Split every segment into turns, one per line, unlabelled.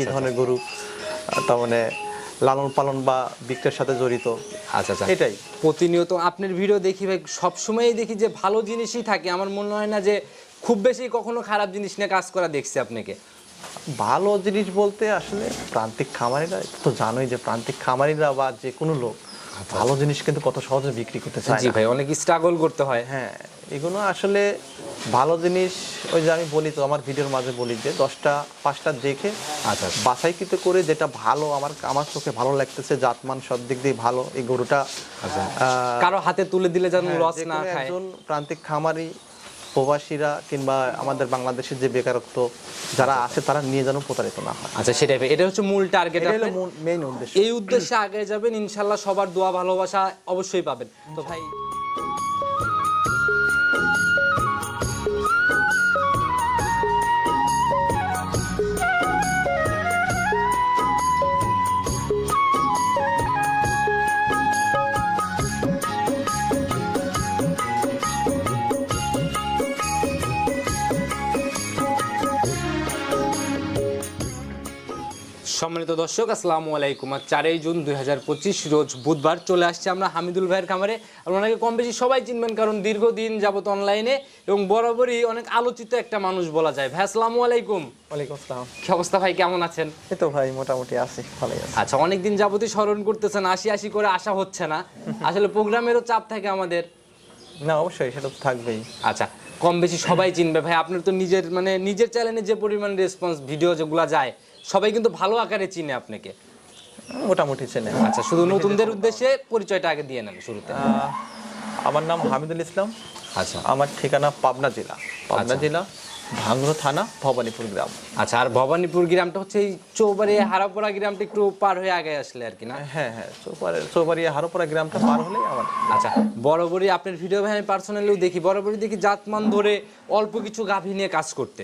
কি
আচ্ছা,
ধরনের গরু তার মানে লালন পালন বা বিক্রির সাথে জড়িত?
আচ্ছা আচ্ছা।
এটাই।
প্রতিনিয়ত আপনার ভিডিও দেখি ভাই সবসময়ই দেখি যে ভালো জিনিসই থাকে। আমার মনে হয় না যে খুব বেশি কখনো খারাপ জিনিস নিয়ে কাজ করা দেখছি আপনাকে।
ভালো জিনিস বলতে আসলে প্রান্তিক খামারিরা তো জানোই যে প্রান্তিক খামারিরা বা যে কোনো লোক ভালো জিনিস কিন্তু কত সহজে বিক্রি করতে চায়
আচ্ছা। জি ভাই অনেক স্ট্রাগল করতে হয়।
হ্যাঁ এগুলো আসলে ভালো জিনিস ওই যে আমি বলি তো আমার ভিডিওর মাঝে বলি যে দশটা পাঁচটা দেখে
আচ্ছা
বাছাইকৃত করে যেটা ভালো আমার আমার চোখে ভালো লাগতেছে জাতমান সব দিক দিয়ে ভালো এই গরুটা
আচ্ছা। কারও হাতে তুলে দিলে যেন
হ্যাঁ,
লস না খায়।
একজন প্রান্তিক খামারি প্রবাসীরা কিংবা আমাদের বাংলাদেশের যে বেকারত্ব যারা আছে তারা নিয়ে যেন প্রতারিত না হয়।
আচ্ছা সেটাই এটা হচ্ছে মূল টার্গেট
মেইন উদ্দেশ্য।
এই উদ্দেশ্যে আগে যাবেন ইনশাল্লাহ সবার দোয়া ভালোবাসা অবশ্যই পাবেন। তো ভাই সম্মানিত দর্শক আসসালামু আলাইকুম। আর চারই জুন দু হাজার পঁচিশ রোজ বুধবার চলে আসছে আমরা হামিদুল ভাইয়ের খামারে। আর ওনাকে কম বেশি সবাই চিনবেন কারণ দীর্ঘদিন যাবত অনলাইনে এবং বরাবরই অনেক আলোচিত একটা মানুষ বলা যায়। ভাই আসসালামু আলাইকুম।
ওয়ালাইকুম আসসালাম।
কি অবস্থা ভাই কেমন আছেন?
এই তো ভাই মোটামুটি আছি ভালোই আছে।
আচ্ছা অনেকদিন যাবতই স্মরণ করতেছেন আশি আশি করে আসা হচ্ছে না। আসলে প্রোগ্রামেরও চাপ থাকে আমাদের।
না অবশ্যই সেটা তো থাকবেই।
আচ্ছা কম বেশি সবাই চিনবে ভাই আপনার তো নিজের মানে নিজের চ্যানেলে যে পরিমাণ রেসপন্স ভিডিও যেগুলো যায় সবাই কিন্তু ভালো আকারে চিনে আপনাকে।
মোটামুটি চেনে।
আচ্ছা শুধু নতুনদের উদ্দেশ্যে পরিচয়টা আগে দিয়ে নেন শুরুতে।
আমার নাম হামিদুল ইসলাম।
আচ্ছা।
আমার ঠিকানা পাবনা জেলা। পাবনা
আচ্ছা।
জেলা ভাঙ্গুর থানা ভবানীপুর গ্রাম।
আচ্ছা আর ভবানীপুর গ্রামটা হচ্ছে এই চৌবাড়ি হারাপড়া গ্রামটা একটু পার হয়ে আগে আসলে আর কি না?
হ্যাঁ হ্যাঁ চৌপাড়ে চৌবাড়িয়া হারোপাড়া গ্রামটা পার হলেই আমার
আচ্ছা বরাবরই আপনার ভিডিও ভাই আমি পার্সোনালিও দেখি। বরাবরই দেখি জাতমান ধরে অল্প কিছু গাভী নিয়ে কাজ করতে।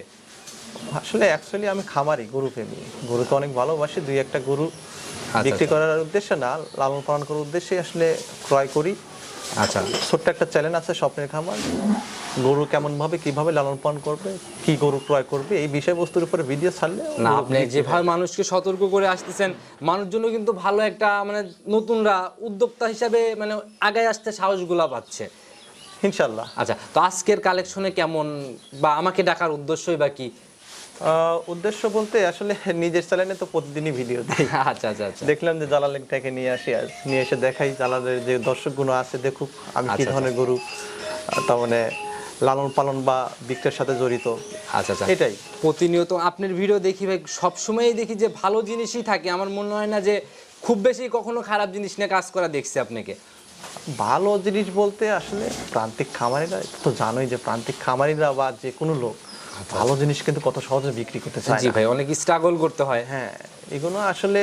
আসলে অ্যাকচুয়ালি আমি খামারি গরু প্রেমী গরু তো অনেক ভালোবাসি দুই একটা গরু
আচ্ছা,
বিক্রি করার উদ্দেশ্যে না লালন পালন করার উদ্দেশ্যে আসলে ক্রয় করি।
আচ্ছা।
ছোট্ট একটা চ্যালেঞ্জ আছে স্বপ্নের খামার। গরু কেমন ভাবে কীভাবে লালন পালন করবে কি গরু ক্রয় করবে এই বিষয়বস্তুর উপরে ভিডিও ছাড়লে
না আপনি যেভাবে মানুষকে সতর্ক করে আসতেছেন মানুষজন কিন্তু ভালো একটা মানে নতুনরা উদ্যোক্তা হিসাবে মানে আগায় আসতে সাহসগুলা পাচ্ছে।
ইনশাল্লাহ
আচ্ছা তো আজকের কালেকশনে কেমন বা আমাকে ডাকার উদ্দেশ্যই বা কি?
উদ্দেশ্য বলতে আসলে নিজের চ্যানেলে তো প্রতিদিনই ভিডিও দিই।
আচ্ছা আচ্ছা আচ্ছা।
দেখলাম যে জালালের থেকে নিয়ে আসি আজ নিয়ে এসে দেখাই জালালের যে দর্শকগুলো আছে দেখুক আমি কি
আচ্ছা,
ধরনের গরু তার মানে লালন পালন বা বিক্রির সাথে জড়িত।
আচ্ছা আচ্ছা।
এটাই।
প্রতিনিয়ত আপনার ভিডিও দেখি ভাই সবসময়ই দেখি যে ভালো জিনিসই থাকে। আমার মনে হয় না যে খুব বেশি কখনো খারাপ জিনিস নিয়ে কাজ করা দেখছি আপনাকে।
ভালো জিনিস বলতে আসলে প্রান্তিক খামারিরা তো জানোই যে প্রান্তিক খামারিরা বা যে কোনো লোক ভালো জিনিস কিন্তু কত সহজে বিক্রি করতে চায়
জি ভাই অনেক স্ট্রাগল করতে হয়।
হ্যাঁ এগুলো আসলে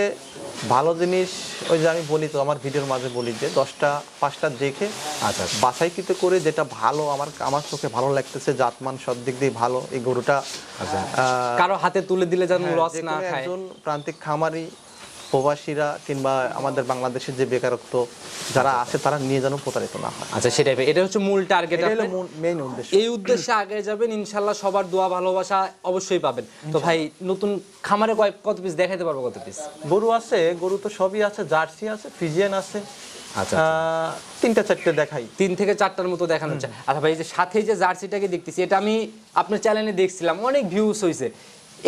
ভালো জিনিস ওই যে আমি বলি তো আমার ভিডিওর মাঝে বলি যে দশটা পাঁচটা দেখে
আচ্ছা
বাছাইকৃত করে যেটা ভালো আমার আমার চোখে ভালো লাগতেছে জাতমান সব দিক দিয়ে ভালো এই গরুটা
আচ্ছা। কারও হাতে তুলে দিলে যেন
হ্যাঁ,
লস না খায়।
একজন প্রান্তিক খামারি প্রবাসীরা কিংবা আমাদের বাংলাদেশের যে বেকারত্ব যারা আছে তারা নিয়ে যেন প্রতারিত না হয়।
আচ্ছা সেটাই। এটা হচ্ছে মূল টার্গেট
মেইন উদ্দেশ্য।
এই উদ্দেশ্যে আগে যাবেন ইনশাল্লাহ সবার দোয়া ভালোবাসা অবশ্যই পাবেন। তো ভাই নতুন খামারে কয় কত পিস দেখাইতে পারব কত পিস
গরু আছে গরু তো সবই আছে জার্সি আছে ফিজিয়ান আছে।
আচ্ছা
আহ, তিনটা চারটে দেখাই।
তিন থেকে চারটার মতো দেখানো হচ্ছে আচ্ছা ভাই যে সাথে যে জার্সিটাকে দেখতেছি এটা আমি আপনার চ্যানেলে দেখছিলাম অনেক ভিউজ হয়েছে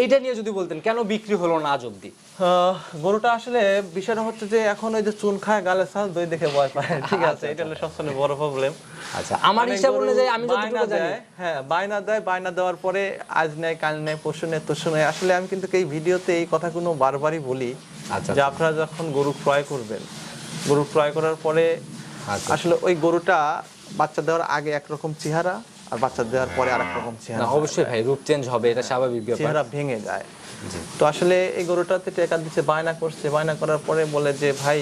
এটা নিয়ে যদি বলতেন কেন বিক্রি হলো না আজ অব্দি
গরুটা আসলে বিষয়টা হচ্ছে যে এখন ওই যে চুন খায় গালে ছাল দই দেখে ভয় পায়। ঠিক আছে এটা হলো সবচেয়ে বড় প্রবলেম
আচ্ছা আমার হিসাব অনুযায়ী আমি যতটুকু জানি।
হ্যাঁ বায়না দেয় বায়না দেওয়ার পরে আজ নেয় কাল নেয় পরশু নেয় তরশু নেয়। আসলে আমি কিন্তু এই ভিডিওতে এই কথাগুলো বারবারই বলি
আচ্ছা,
যে আপনারা যখন গরু ক্রয় করবেন গরু ক্রয় করার পরে
আচ্ছা।
আসলে ওই গরুটা বাচ্চা দেওয়ার আগে একরকম চেহারা আর বাচ্চা দেওয়ার পরে আরেক রকম চেহারা।
অবশ্যই ভাই রূপ চেঞ্জ হবে এটা স্বাভাবিক ব্যাপার।
চেহারা ভেঙে যায়। তো আসলে এই গরুটাতে টাকা দিচ্ছে বায়না করছে বায়না করার পরে বলে যে ভাই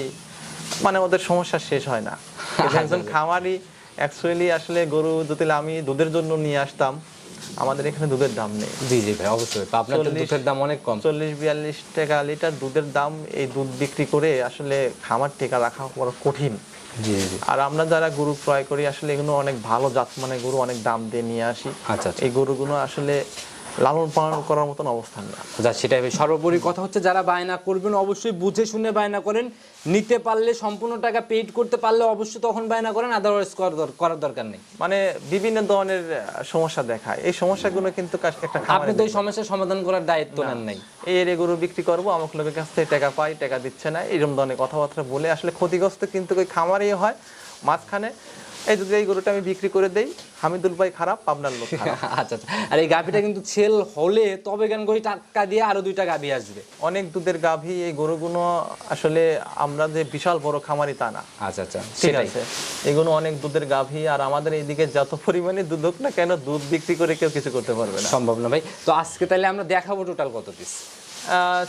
মানে ওদের সমস্যা শেষ হয় না। একজন খামারি অ্যাকচুয়ালি আসলে গরু যদি আমি দুধের জন্য নিয়ে আসতাম আমাদের এখানে দুধের দাম নেই।
জি জি ভাই অবশ্যই। আপনার
চল্লিশ-
দুধের দাম অনেক কম।
চল্লিশ বিয়াল্লিশ টাকা লিটার দুধের দাম এই দুধ বিক্রি করে আসলে খামার টেকা রাখা বড় কঠিন।
জি জি।
আর আমরা যারা গরু ক্রয় করি আসলে এগুলো অনেক ভালো জাত মানে গরু অনেক দাম দিয়ে নিয়ে আসি।
আচ্ছা আচ্ছা।
এই গরুগুলো আসলে লালন পালন করার মতন অবস্থান না।
যা সেটাই সর্বোপরি কথা হচ্ছে যারা বায়না করবেন অবশ্যই বুঝে শুনে বায়না করেন। নিতে পারলে সম্পূর্ণ টাকা পেইড করতে পারলে অবশ্যই তখন বায়না করেন আদারওয়াইজ করার দরকার নেই।
মানে বিভিন্ন ধরনের সমস্যা দেখায় এই সমস্যাগুলো কিন্তু একটা
আপনি তো এই সমস্যার সমাধান করার দায়িত্ব নেন নাই।
এই এর গরু বিক্রি করব আমাকে লোকের কাছ থেকে টাকা পাই টাকা দিচ্ছে না এরকম ধরনের কথাবার্তা বলে আসলে ক্ষতিগ্রস্ত কিন্তু ওই খামারেই হয়। মাঝখানে এই যদি এই গরুটা আমি বিক্রি করে দেই। হামিদুল ভাই খারাপ পাবনার লোক
আচ্ছা আচ্ছা। আর এই গাভিটা কিন্তু ছেল হলে তবে কেন করে টাকা দিয়ে আরও দুইটা গাভি আসবে?
অনেক দুধের গাভী এই গরুগুলো আসলে আমরা যে বিশাল বড় খামারি তা না।
আচ্ছা আচ্ছা।
ঠিক আছে। এগুলো অনেক দুধের গাভী আর আমাদের এইদিকে যত পরিমাণে দুধ হোক না কেন দুধ বিক্রি করে কেউ কিছু করতে পারবে না।
সম্ভব না ভাই। তো আজকে তাহলে আমরা দেখাবো টোটাল কত পিস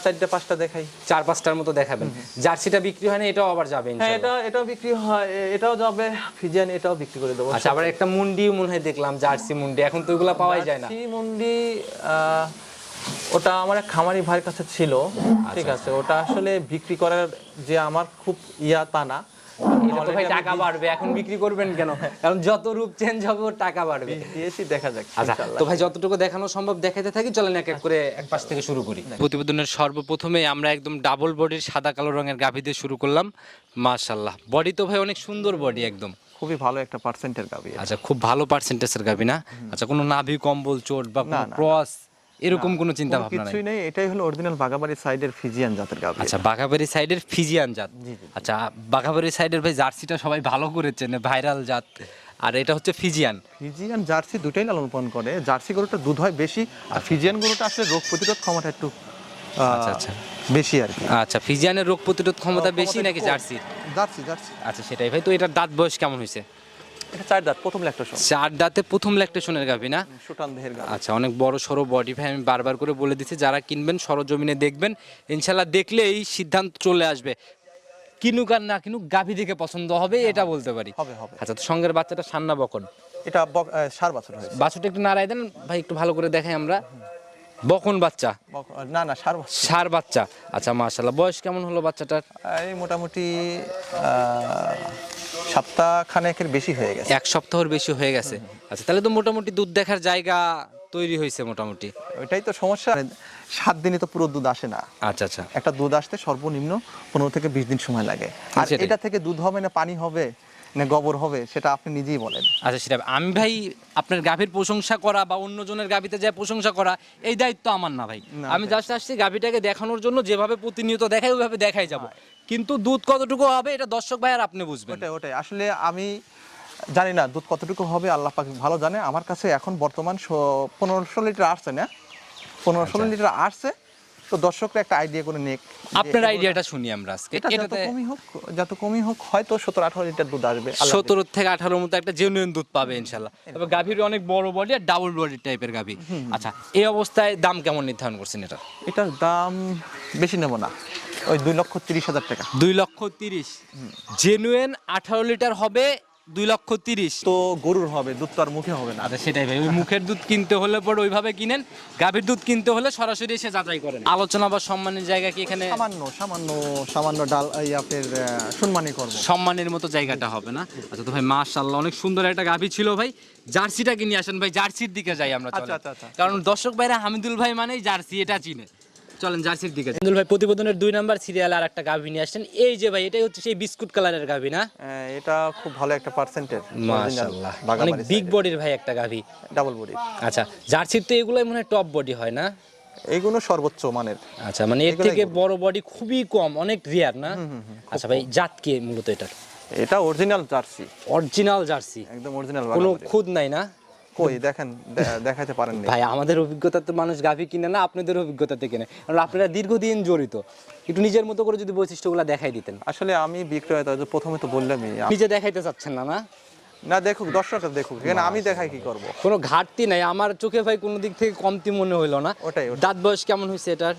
চারটে পাঁচটা দেখাই।
চার পাঁচটার মতো দেখাবেন। জার্সিটা বিক্রি হয় না এটাও আবার যাবে
হ্যাঁ এটা এটাও বিক্রি হয় এটাও যাবে ফিজিয়ান এটাও বিক্রি করে দেবো।
আচ্ছা আবার একটা মুন্ডিও মনে হয় দেখলাম জার্সি মুন্ডি এখন তো ওগুলা পাওয়াই যায় না।
মুন্ডি ওটা আমার এক খামারি ভাইয়ের কাছে ছিল
আচ্ছা,
ঠিক আছে ওটা আসলে বিক্রি করার যে আমার খুব ইয়া তা না
এটা তো ভাই টাকা বাড়বে এখন বিক্রি করবেন কেন? কারণ যত রূপ চেঞ্জ হবে ওর টাকা বাড়বে।
দিয়েছি দেখা যাক
আচ্ছা তো ভাই যতটুকু দেখানো সম্ভব দেখাতে থাকি চলেন এক এক করে এক পাশ থেকে শুরু করি। প্রতিবেদনের সর্বপ্রথমে আমরা একদম ডাবল বডির সাদা কালো রঙের গাভি দিয়ে শুরু করলাম। মাশাল্লাহ বডি তো ভাই অনেক সুন্দর বডি একদম।
খুবই ভালো একটা পার্সেন্টের গাবি
আচ্ছা খুব ভালো পার্সেন্টেজের গাভি না? আচ্ছা কোনো নাভি কম্বল চোট বা কোনো। ক্রস এরকম কোনো চিন্তা ভাবনা নাই।
কিছুই নেই এটাই হলো অরিজিনাল বাগাবাড়ি সাইডের ফিজিয়ান জাতের গাবি
আচ্ছা বাঘাবাড়ি সাইডের ফিজিয়ান জাত। আচ্ছা বাঘাবাড়ি সাইডের ভাই জার্সিটা সবাই ভালো করেছেন ভাইরাল জাত। আর এটা হচ্ছে ফিজিয়ান
ফিজিয়ান জার্সি দুটাই লালন পালন করে। জার্সি গরুটা দুধ হয় বেশি আর ফিজিয়ান গরুটা আসলে রোগ প্রতিরোধ ক্ষমতা একটু
আচ্ছা, আচ্ছা।
বেশি আর কি।
আচ্ছা ফিজিয়ানের রোগ প্রতিরোধ ক্ষমতা বেশি নাকি। জার্সির?
Jersey jersey.
আচ্ছা সেটাই। ভাই তো এটার দাঁত বয়স কেমন হয়েছে?
এটা চার দাঁত প্রথম ল্যাকটেশন
চার দাঁতে প্রথম ল্যাকটেশনের গাভি না?
সুটান দেহের গাবি
আচ্ছা অনেক বড় সড়ো বডি ভাই আমি বারবার করে বলে দিচ্ছি যারা কিনবেন সরজমিনে দেখবেন ইনশাল্লাহ দেখলে এই সিদ্ধান্ত চলে আসবে। কিনুক আর না কিনুক গাভি দেখে পছন্দ হবে এটা বলতে পারি।
হবে, হবে।
আচ্ছা তো সঙ্গের বাচ্চাটা সান্না বকন।
এটা সার বছর হয়েছে।
বাছুরটা একটু নাড়াই দেন ভাই একটু ভালো করে দেখাই আমরা। বকন বাচ্চা।
না না সার
সার বাচ্চা। আচ্ছা মাশাল্লাহ বয়স কেমন হলো বাচ্চাটার?
এই মোটামুটি সপ্তাহ খানেকের বেশি হয়ে গেছে।
এক সপ্তাহের বেশি হয়ে গেছে। আচ্ছা তাহলে তো মোটামুটি দুধ দেখার জায়গা তৈরি হয়েছে মোটামুটি।
ওইটাই তো সমস্যা। সাত দিনে তো পুরো দুধ আসে না।
আচ্ছা আচ্ছা।
একটা দুধ আসতে সর্বনিম্ন পনেরো থেকে বিশ দিন সময় লাগে। আর। এটা থেকে দুধ হবে না পানি হবে না গোবর হবে সেটা আপনি নিজেই বলেন।
আচ্ছা সেটা আমি ভাই আপনার গাভীর প্রশংসা করা বা অন্যজনের গাভীতে যায় প্রশংসা করা এই দায়িত্ব আমার না ভাই। আমি জাস্ট আসছি গাভীটাকে দেখানোর জন্য যেভাবে প্রতিনিয়ত দেখাই ওইভাবে দেখাই যাব। কিন্তু দুধ কতটুকু হবে এটা দর্শক ভাই আর আপনি বুঝবেন।
ওটাই ওটাই। আসলে আমি জানি না দুধ কতটুকু হবে আল্লাহ পাক ভালো জানে। আমার কাছে এখন বর্তমান পনেরোশো লিটার আসছে না? পনেরোশো লিটার আসছে। তো দর্শকরা একটা আইডিয়া করে নিক
আপনার আইডিয়াটা শুনি আমরা আজকে।
এটা যত কমই হোক যত কমই হোক হয়তো সতেরো আঠারো লিটার দুধ আসবে আল্লাহ
সতেরো থেকে আঠারোর মতো একটা জেনুইন দুধ পাবে ইনশাল্লাহ তবে গাভীর অনেক বড় বডি আর ডাবল বডি টাইপের গাভী। আচ্ছা এই অবস্থায় দাম কেমন নির্ধারণ করছেন এটা
এটার দাম বেশি নেব না। ওই দুই লক্ষ তিরিশ হাজার টাকা।
দুই লক্ষ তিরিশ। জেনুইন আঠারো লিটার হবে দুই লক্ষ তিরিশ।
তো গরুর হবে দুধ তো আর মুখে হবে না।
আচ্ছা সেটাই ভাই ওই মুখের দুধ কিনতে হলে পরে ওইভাবে কিনেন গাভীর দুধ কিনতে হলে সরাসরি এসে যাচাই করেন। আলোচনা বা সম্মানের জায়গা কি এখানে?
সামান্য সামান্য সামান্য ডাল এই আপনার সম্মানই করব।
সম্মানের মতো জায়গাটা হবে না। আচ্ছা তো ভাই মাশাআল্লাহ অনেক সুন্দর একটা গাভী ছিল ভাই। জার্সিটা কিনে আসেন ভাই জার্সির দিকে যাই আমরা
আচ্ছা, আচ্ছা, আচ্ছা।
কারণ দর্শক ভাইরা হামিদুল ভাই মানেই জার্সি এটা চিনে। চলেন জার্সির দিকে যাই। হামিদুল ভাই প্রতিবেদনের দুই নাম্বার সিরিয়াল আর একটা গাভী নিয়ে আসছেন। এই যে ভাই এটাই হচ্ছে সেই বিস্কুট কালারের গাভী না?
এটা খুব ভালো একটা পার্সেন্টের
মাশাআল্লাহ। অনেক বিগ বডির ভাই একটা গাভী।
ডাবল বডি
আচ্ছা জার্সির তো এগুলোই মনে হয় টপ বডি হয় না?
এগুলো সর্বোচ্চ মানের।
আচ্ছা মানে এর থেকে বড় বডি খুবই কম অনেক রিয়ার না? আচ্ছা ভাই জাত কি মূলত এটা
এটা অরিজিনাল জার্সি।
Original jersey.
একদম অরিজিনাল
কোনো খুদ নাই না?
কই দেখেন দেখাতে পারেননি।
ভাই আমাদের অভিজ্ঞতা তো মানুষ গাভী কিনে না আপনাদের অভিজ্ঞতাতে কিনে। কারণ আপনারা দীর্ঘদিন জড়িত। একটু নিজের মতো করে যদি বৈশিষ্ট্যগুলো দেখাই দিতেন।
আসলে আমি বিক্রয়তা প্রথমে তো বললামই
নিজে দেখাইতে চাচ্ছেন না না?
না দেখুক দর্শকরা দেখুক এখানে আমি দেখাই কি করব।
কোনো ঘাটতি নাই আমার চোখে ভাই কোনো দিক থেকে কমতি মনে হইল না।
ওটাই।
দাঁত বয়স কেমন হয়েছে এটার?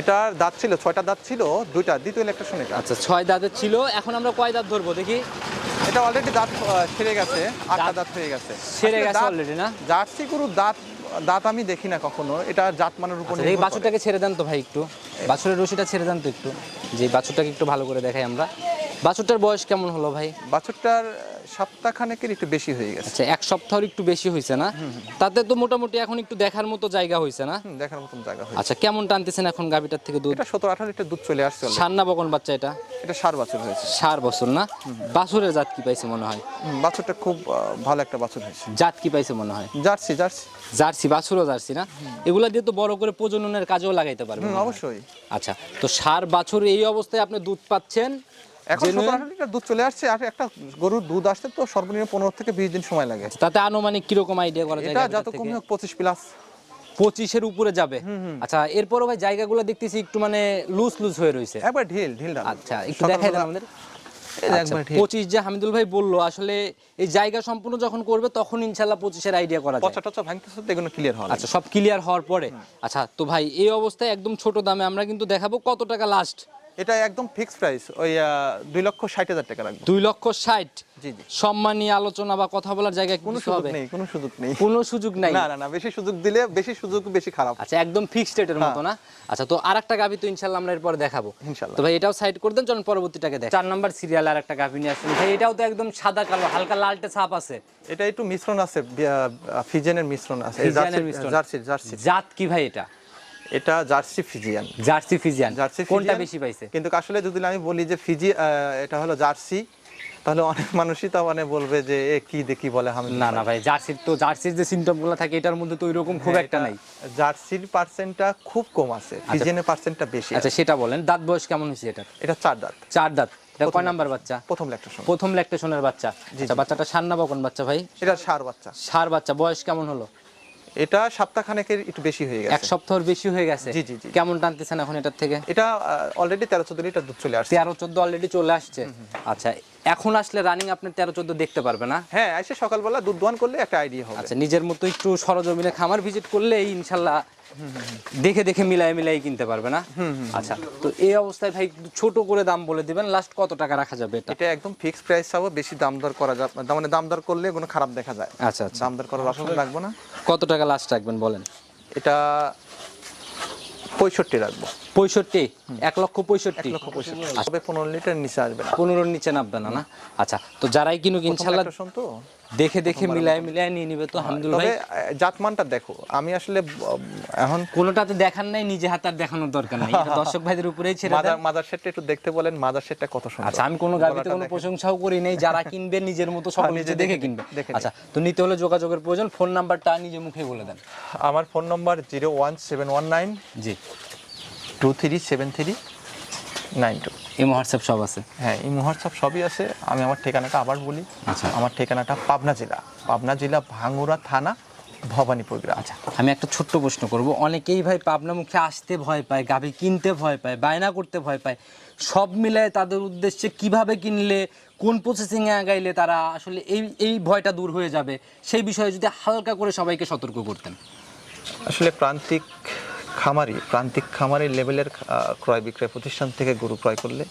এটার দাঁত ছিল ছয়টা দাঁত ছিল দুইটা দ্বিতীয় ইলেকট্রন এটা
আচ্ছা ছয় দাঁতের ছিল এখন আমরা কয় দাঁত ধরবো দেখি।
এটা অলরেডি দাঁত ছেড়ে গেছে আটটা দাঁত হয়ে গেছে।
ছেড়ে গেছে অলরেডি না?
জার্সি গরুর দাঁত দাঁত আমি দেখি না কখনো। এটা জাত মানের উপর
আচ্ছা, এই বাছুরটাকে ছেড়ে দেন তো ভাই একটু? বাছুরের রশিটা ছেড়ে দেন তো একটু? যে বাছুরটাকে একটু ভালো করে দেখাই আমরা। বাছুরটার বয়স কেমন হলো ভাই?
বাছুরটার সপ্তাহখানেকের একটু বেশি হয়ে গেছে।
আচ্ছা এক সপ্তাহের একটু বেশি হয়েছে না? তাতে তো মোটামুটি এখন একটু দেখার মতো জায়গা হয়েছে না?
দেখার মতন জায়গা হয়েছে
আচ্ছা কেমন টানতেছেন এখন গাভিটার থেকে দুধ?
এটা সতেরো আঠারো লিটার দুধ চলে আসছে already।
সান্না বকন বাচ্চা এটা?
এটা সার বাছুর হয়েছে।
সার বছর না? বাছুরের জাত কি পাইছে মনে হয়?
বাছুরটা খুব ভালো একটা বাছুর হয়েছে।
জাত কি পাইছে মনে হয়?
Jersey jersey.
জার্সি বাছুরও জার্সি না? এগুলা দিয়ে তো বড় করে প্রজননের কাজেও লাগাইতে
পারবেন অবশ্যই।
আচ্ছা তো সার বাছুর এই অবস্থায় আপনি দুধ পাচ্ছেন
এখন সতেরো আঠারো লিটার দুধ চলে আসছে আর একটা গরুর দুধ আসতে তো সর্বনিম্ন পনেরো থেকে বিশ দিন সময় লাগে।
তাতে আনুমানিক কীরকম আইডিয়া করা যায়
এটা যত
থেকে?
হোক পঁচিশ প্লাস
পঁচিশের উপরে যাবে? আচ্ছা এরপরও ভাই জায়গাগুলো দেখতেছি একটু মানে লুজ লুজ হয়ে রয়েছে।
একবার ঢিল ঢিল
আচ্ছা একটু দেখাই দেন আমাদের।
যে
আচ্ছা, পঁচিশ যে হামিদুল ভাই বলল আসলে এই জায়গা সম্পূর্ণ যখন করবে তখন ইনশাল্লাহ পঁচিশের আইডিয়া করা যায়।
পচা টচা ভাঙতেছে এগুলো ক্লিয়ার হয়
আচ্ছা সব ক্লিয়ার হওয়ার পরে। আচ্ছা তো ভাই এই অবস্থায় একদম ছোট দামে আমরা কিন্তু দেখাবো কত টাকা লাস্ট
এটা একদম ফিক্সড প্রাইস ওই দুই লক্ষ ষাট হাজার টাকা রাখব
দুই লক্ষ ষাট?
জি জি।
সম্মানী আলোচনা বা কথা বলার জায়গায়
কোনো সুযোগ নেই কোনো সুযোগ নেই।
কোনো সুযোগ নাই?
না না না বেশি সুযোগ দিলে বেশি সুযোগ বেশি খারাপ।
আচ্ছা একদম ফিক্সড রেটের মতো না? আচ্ছা তো আরেকটা গাভি তো ইনশাল্লাহ আমরা এরপর দেখাবো।
ইনশাল্লাহ।
তো ভাই এটাও সাইড করে দেন চলুন পরবর্তীটাকে দেখ। চার নাম্বার সিরিয়াল আর একটা গাভি নিয়ে আসছেন ভাই এটাও তো একদম সাদা কালো হালকা লালটে ছাপ আছে।
এটা একটু মিশ্রণ আছে ফিজেনের মিশ্রণ আছে জার্সি জার্সি।
জাত কি ভাই এটা?
এটা jersey Friesian.
Jersey Friesian.
Jersey
কোনটা বেশি পাইছে?
কিন্তু আসলে যদি আমি বলি যে ফিজি এটা হলো জার্সি তাহলে অনেক মানুষই তো মানে বলবে যে এ কি দেখি বলে
না না ভাই জার্সির তো জার্সির যে সিমটমগুলো থাকে এটার মধ্যে তো ওইরকম খুব একটা নাই।
জার্সির পার্সেন্টটা খুব কম আছে ফিজিয়ানের পার্সেন্টটা বেশি
আচ্ছা সেটা বলেন দাঁত বয়স কেমন হয়েছে এটা
এটা চার দাঁত।
চার দাঁত। এটা কয় নাম্বার বাচ্চা?
প্রথম ল্যাকটেশন
প্রথম ল্যাকটেশনের বাচ্চা। আচ্ছা বাচ্চাটা সান্না বকন বাচ্চা ভাই?
এটা সার বাচ্চা।
সার বাচ্চা বয়স কেমন হলো?
এটা সপ্তাহখানেকের একটু বেশি হয়ে গেছে।
এক সপ্তাহর বেশি হয়ে গেছে?
জি, জি, জি।
কেমন টানতেছেন এখন এটার থেকে?
এটা অলরেডি তেরো চোদ্দ লিটার দুধ চলে আসছে।
তেরো চোদ্দ অলরেডি চলে আসছে। আচ্ছা এখন আসলে রানিং আপনি তেরো চোদ্দ দেখতে পারবে না?
হ্যাঁ এসে সকালবেলা দুধ দোয়ান করলে একটা আইডিয়া হবে।
আচ্ছা নিজের মতো একটু সরজমিনে খামার ভিজিট করলে ইনশাল্লাহ দেখে দেখে মিলাই মিলাই কিনতে পারবে না? আচ্ছা তো এই অবস্থায় ভাই ছোট করে দাম বলে দিবেন লাস্ট কত টাকা রাখা যাবে এটা?
এটা একদম ফিক্সড প্রাইস চাবো বেশি দাম দর করা যাবে মানে দাম দর করলে কোনো খারাপ দেখা যায়।
আচ্ছা আচ্ছা।
দাম দর করার অপশন রাখব না।
কত টাকা লাস্ট রাখবেন বলেন?
এটা পঁয়ষট্টি রাখব।
পঁয়ষট্টি? এক লক্ষ পঁয়ষট্টি?
লক্ষ পঁয়ষট্টি। তবে পনেরো লিটার নিচে আসবে না।
পনেরোর নিচে নামবে না না? আচ্ছা তো যারাই কিনুক ইনশাল্লাহ
তো।
দেখে দেখে মিলাই মিলাই নিয়ে নিবে তো হামদুল ভাই
তবে জাতমানটা দেখো আমি আসলে এখন
কোনোটাতে দেখার নাই নিজে হাতে আর দেখানোর দরকার নাই। এটা দর্শক ভাইদের উপরেই ছেড়ে দেন।
মাদার সেটটা একটু দেখতে বলেন মাদার সেটটা কত সুন্দর।
আচ্ছা আমি কোনো গাড়িতে কোনো প্রশংসাও করি নাই যারা কিনবে নিজের মতো সকল
নিজে
দেখে
দেখে
কিনবে। আচ্ছা তো নিতে হলে যোগাযোগের প্রয়োজন ফোন নাম্বারটা নিজে মুখে বলে দেন।
আমার phone number zero one seven one nine
জি।
Two three seven three nine two.
এই হোয়াটসঅ্যাপ সব আছে?
হ্যাঁ এই মহোৎসব সবই আছে। আমি আমার ঠিকানাটা আবার বলি।
আচ্ছা।
আমার ঠিকানাটা পাবনা জেলা। পাবনা জেলা ভাঙ্গুরা থানা ভবানীপুর গ্রাম।
আচ্ছা আমি একটা ছোট্ট প্রশ্ন করব। অনেকেই ভাই পাবনা মুখে আসতে ভয় পায় গাভি কিনতে ভয় পায় বায়না করতে ভয় পায়। সব মিলায় তাদের উদ্দেশ্যে কীভাবে কিনলে কোন প্রসেসিংয়ে আগাইলে তারা আসলে এই এই ভয়টা দূর হয়ে যাবে? সেই বিষয়ে যদি হালকা করে সবাইকে সতর্ক করতেন।
আসলে প্রান্তিক খামারি প্রান্তিক খামারি লেভেলের ক্রয় বিক্রয় প্রতিষ্ঠান থেকে গরু ক্রয় করলে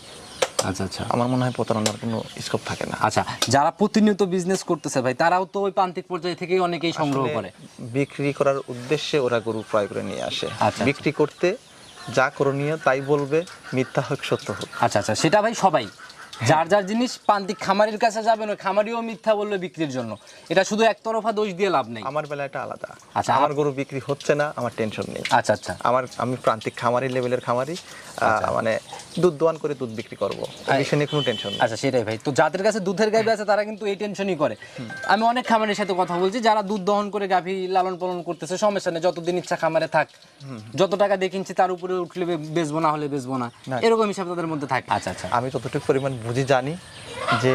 আচ্ছা আচ্ছা।
আমার মনে হয় প্রতারণার কোনো স্কোপ থাকে না।
আচ্ছা যারা প্রতিনিয়ত বিজনেস করতেছে ভাই তারাও তো ওই প্রান্তিক পর্যায়ে থেকেই অনেকেই সংগ্রহ করে।
বিক্রি করার উদ্দেশ্যে ওরা গরু ক্রয় করে নিয়ে আসে।
আচ্ছা।
বিক্রি করতে যা করণীয় তাই বলবে মিথ্যা হোক সত্য হোক।
আচ্ছা আচ্ছা সেটা ভাই সবাই। যার যার জিনিস প্রান্তিক খামারির কাছে যাবেন ওই খামারিও মিথ্যা বলল বিক্রির জন্য। এটা শুধু একতরফা দোষ দিয়ে লাভ নেই।
আমার বেলা এটা আলাদা।
আচ্ছা,
আমার গরু বিক্রি হচ্ছে না আমার টেনশন নেই।
আচ্ছা আচ্ছা।
আমার আমি প্রান্তিক খামারি লেভেলের খামারি আহ, মানে দুধ দোয়ান করে দুধ বিক্রি করব। এই বিষয় নিয়ে কোনো টেনশন নেই।
আচ্ছা সেটাই ভাই। তো যাদের কাছে দুধের গাভী আছে তারা কিন্তু এই টেনশনই করে। আমি অনেক খামারের সাথে কথা বলছি যারা দুধ দহন করে গাভী লালন পালন করতেছে সমস্যা নেই যতদিন ইচ্ছা খামারে থাক। যত টাকা দিয়ে কিনছি তার উপরে উঠলে বেচবো না হলে বেচবো না। এরকম হিসাব তাদের মধ্যে থাকে। আচ্ছা আচ্ছা।
আমি যতটুকু পরিমাণ বুঝি জানি যে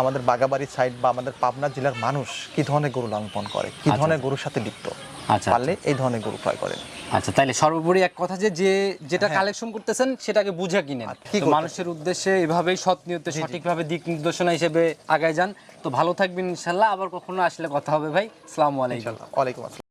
আমাদের বাগাবাড়ি সাইড বা আমাদের পাবনা জেলার মানুষ কি ধরনের গরু লালন করে? কি ধরনের গরুর সাথে লিপ্ত?
আচ্ছা
পারলে এই ধরনের গরু ক্রয় করেন।
আচ্ছা তাইলে সর্বোপরি এক কথা যে যে যেটা কালেকশন করতেছেন সেটাকে বুঝে কিনেন।
হ্যাঁ। কি
মানুষের উদ্দেশ্যে এভাবেই সৎ নিয়তে সঠিকভাবে দিক নির্দেশনা হিসেবে আগায় যান। তো ভালো থাকবেন ইনশাল্লাহ। আবার কখনো আসলে কথা হবে ভাই। আসসালামু আলাইকুম।
ওয়ালাইকুম আসসালাম।